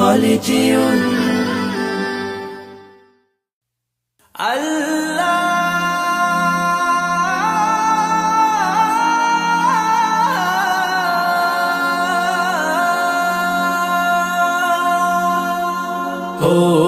خالدي الله Oh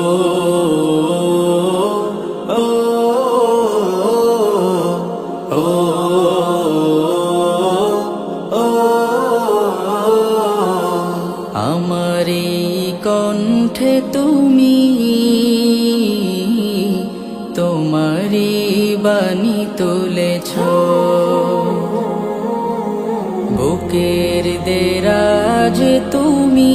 কণ্ঠে তুমি তোমারি বাণী তুলেছ। বুকের দেরাজ তুমি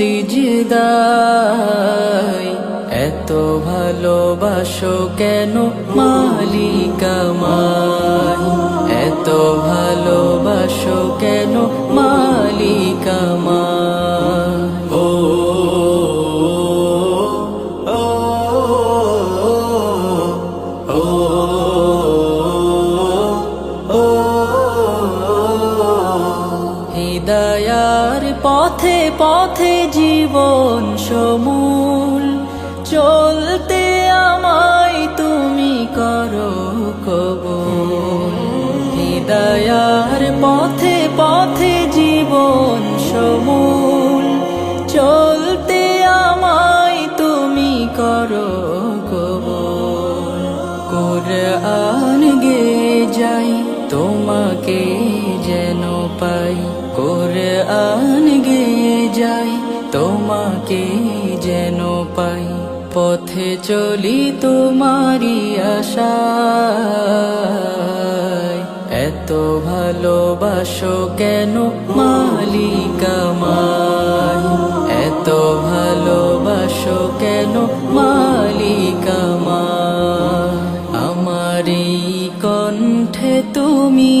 সিজদায়। এত ভালোবাসো কেন মালিক হৃদয়ার পথে পথে জীবন সমূল, চলতে আমায় তুমি করো কবুল। হৃদয়ার পথে পথে জীবন সমূল, চলতে আমায় তুমি করো কবুল। কোরআন গে যাই, তোমাকে যেন পাই। কোরআন গে যাই, তোমাকে যেন পাই। পথে চলি তোমারি আশা এত ভালোবাসো কেন মালিক আমায়? এত ভালোবাসো কেন মালিক আমায়? আমারি কণ্ঠে তুমি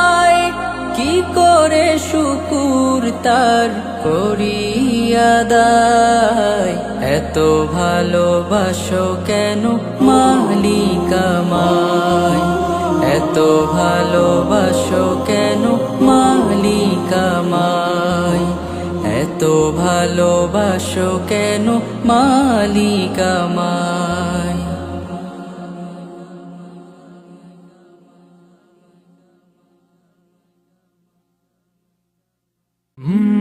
তার করিয়াদায় এত ভালোবাসো কেন মালিক আমায় এত ভালোবাসো কেন মালিক আমায় এত ভালোবাসো কেন মালিক আমায় Hmm.